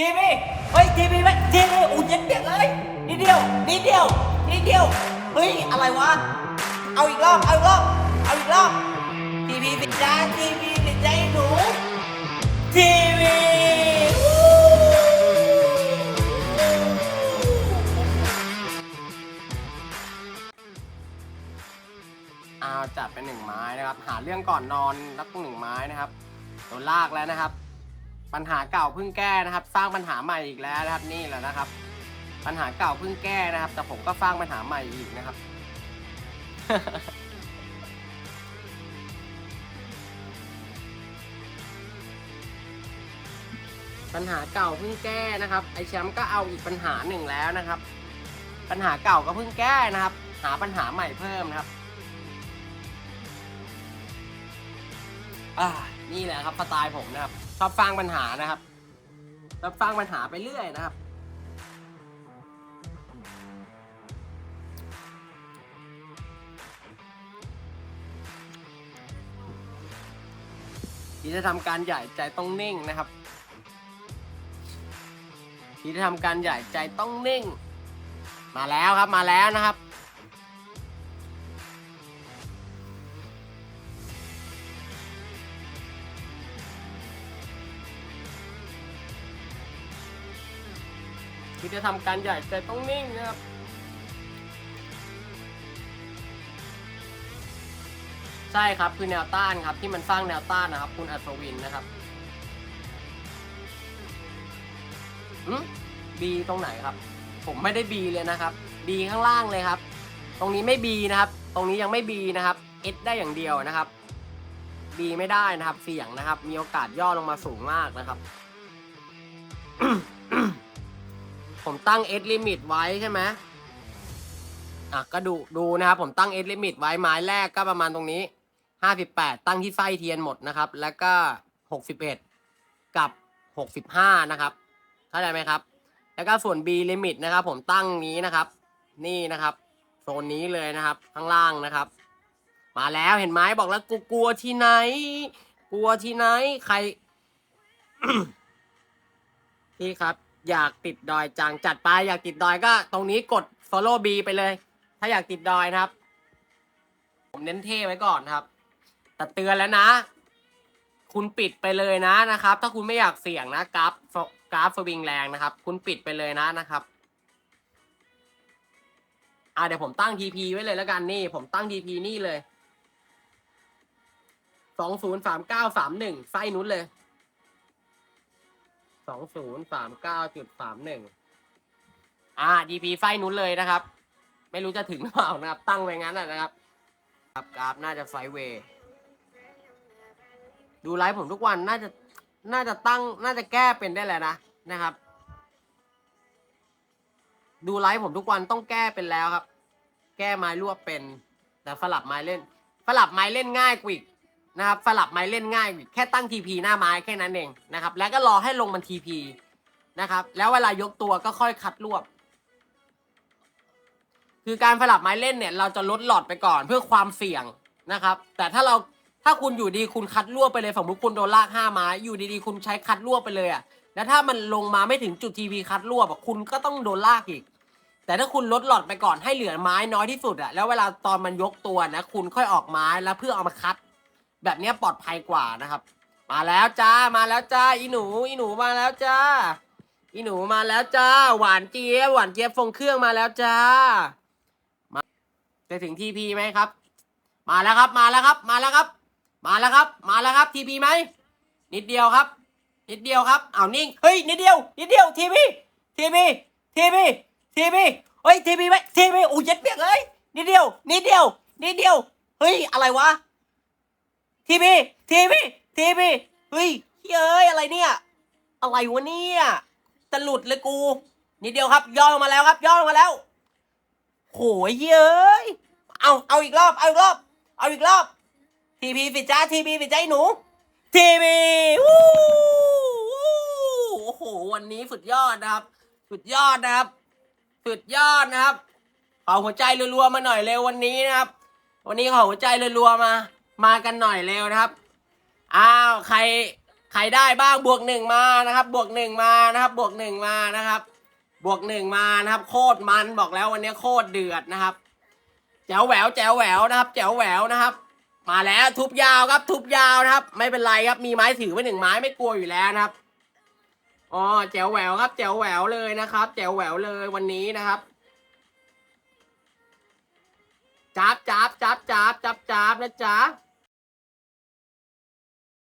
ทีวีเฮ้ยทีวีไหมทีวีอุ่นเย็นเปียกเลยนิดเดียวนิดเดียวนิดเดียวเฮ้ยอะไรวะเอาอีกรอบเอาอีกรอบเอาอีกรอบทีวีปิดจาทีวีปิดใจหนูทีวีเอาจัดเป็นหนึ่งไม้นะครับ หาเรื่องก่อนนอนนักหนึ่งไม้นะครับโดนลากแล้วนะครับ ปัญหาเก่าเพิ่งแก้นะครับ สร้างปัญหาใหม่อีกแล้วนะครับนี่แหละนะครับ ปัญหาเก่าเพิ่งแก้นะครับ แต่ผมก็สร้างปัญหาใหม่อีกนะครับ ปัญหาเก่าเพิ่งแก้นะครับไอแชมป์ก็เอาอีกปัญหาหนึ่งแล้วนะครับ ปัญหาเก่าก็เพิ่งแก้นะครับ หาปัญหาใหม่เพิ่มนะครับอ่านี่แหละครับสไตล์ผมนะครับ ชอบสร้างปัญหานะครับชอบสร้างปัญหาไปเรื่อยนะครับ ที่จะทำการใหญ่ใจต้องนิ่งนะครับ ที่จะทำการใหญ่ใจต้องนิ่ง มาแล้วครับมาแล้วนะครับ ที่จะทำการใหญ่ใจต้องนิ่งนะครับใช่ครับคือแนวต้านครับที่มันสร้างแนวต้านนะครับ คุณอัศวินนะครับอืมบีตรงไหนครับ ผมไม่ได้บีเลยนะครับบีข้างล่างเลยครับ ตรงนี้ไม่บีนะครับ ตรงนี้ยังไม่บีนะครับเอสได้อย่างเดียวนะครับบีไม่ได้นะครับเสี่ยงนะครับ มีโอกาสย่อลงมาสูงมากนะครับ ผมตั้ง S limit ไว้ใช่ไหมอะก็ดูดูนะครับผมตั้ง S limit ไว้ไม้แรกก็ประมาณตรงนี้ 58 ตั้งที่ไส้เทียนหมดนะครับ แล้วก็ 61 กับ 65 นะครับ เข้าใจไหมครับ แล้วก็ส่วน B limit นะครับ ผมตั้งนี้นะครับ นี่นะครับโซนนี้เลยนะครับข้างล่างนะครับ มาแล้วเห็นไหมบอกแล้วกูกลัวที่ไหน กลัวที่ไหนใครพี่ครับ อยากติดดอยจังจัดไปอยากติดดอยก็ ตรงนี้กด follow B ไปเลย ถ้าอยากติดดอยนะครับ ผมเน้นเท่ไว้ก่อนครับ แต่เตือนแล้วนะ คุณปิดไปเลยนะนะครับ ถ้าคุณไม่อยากเสี่ยงนะกราฟกราฟสวิงแรงนะครับ คุณปิดไปเลยนะนะครับอ่าเดี๋ยวผมตั้ง TP ไว้เลยแล้วกันนี่ ผมตั้ง TP นี่เลยสองศูนย์สามเก้าสามหนึ่งไส้นู้นเลย สองศูนย์สามเก้าจุดสามหนึ่งอ่า DP ไฟนู้นเลยนะครับ ไม่รู้จะถึงหรือเปล่านะครับ ตั้งไว้งั้นนะนะครับ ครับกราฟน่าจะไซด์เวย์ดูไลฟ์ผมทุกวันน่าจะน่าจะตั้งน่าจะแก้เป็นได้แล้วนะนะครับ ดูไลฟ์ผมทุกวันต้องแก้เป็นแล้วครับ แก้ไม้รวบเป็น แต่สลับไม้เล่นสลับไม้เล่นง่ายกว่าอีก นะครับสลับไม้เล่นง่าย แค่ตั้ง TP หน้าไม้แค่นั้นเองนะครับ แล้วก็รอให้ลงมัน TP นะครับ แล้วเวลายกตัวก็ค่อยคัดรวบ คือการสลับไม้เล่นเนี่ย เราจะลดหลอดไปก่อนเพื่อความเสี่ยงนะครับ แต่ถ้าเราถ้าคุณอยู่ดีคุณคัดรวบไปเลยสมมติคุณโดนลากห้าไม้อยู่ดีๆคุณใช้คัดรวบไปเลยอะ่ะแล้วถ้ามันลงมาไม่ถึงจุดทีวีคัดรวบคุณก็ต้องโดนลากอีก แต่ถ้าคุณลดหลอดไปก่อนให้เหลือไม้น้อยที่สุดอะแล้วเวลาตอนมันยกตัวนะ คุณค่อยออกไม้แล้วเพื่อเอามาคัด แบบเนี้ยปลอดภัยกว่านะครับ มาแล้วจ้ามาแล้วจ้าอีหนูอีหนูมาแล้วจ้าอีหนูมาแล้วจ้า หวานเจี๊ยบหวานเจี๊ยบฟงเครื่องมาแล้วจ้ามาจะถึงทีพีไหมครับ มาแล้วครับ มาแล้วครับ มาแล้วครับ มาแล้วครับ มาแล้วครับทีพีไหมนิดเดียวครับ นิดเดียวครับอ้าวนิ่งเฮ้ยนิดเดียวนิดเดียวทีพีทีพีทีพีทีพีเฮ้ยทีพีไหมทีพีอู้เย็ดเปียกเลยนิดเดียว นิดเดียว นิดเดียวเฮ้ยอะไรวะ ทีพีทีพีทีพีเฮ้ยเฮ้ยอะไรเนี่ย อะไรวะเนี่ยจะหลุดเลยกู นิดเดียวครับ ย่อลงมาแล้วครับ ย่อลงมาแล้วโหยเย้ยเอาเอาอีกรอบ เอาอีกรอบ เอาอีกรอบ ทีพีปิดจ้าทีพีปิดจ้าหนู ทีพีวู้โอ้โห วันนี้สุดยอดนะครับ สุดยอดนะครับ สุดยอดนะครับ ขอหัวใจรัวๆมาหน่อยเร็ววันนี้นะครับ วันนี้ขอหัวใจรัวๆมา มากันหน่อยเร็วนะครับ อ้าวใครใครได้บ้างบวกหนึ่งมานะครับ บวกหนึ่งมานะครับ บวกหนึ่งมานะครับ บวกหนึ่งมานะครับ โคตรมันบอกแล้ววันนี้โคตรเดือดนะครับ แจ๋วแหววแจ๋วแหววนะครับ แจ๋วแหววนะครับ มาแล้วทุบยาวครับ ทุบยาวนะครับ ไม่เป็นไรครับมีไม้ถือไว้หนึ่งไม้ไม่กลัวอยู่แล้วนะครับอ๋อแจ๋วแหววครับ แจ๋วแหววเลยนะครับ แจ๋วแหววเลยวันนี้นะครับจับจับจับจับจับจับนะจ๊ะ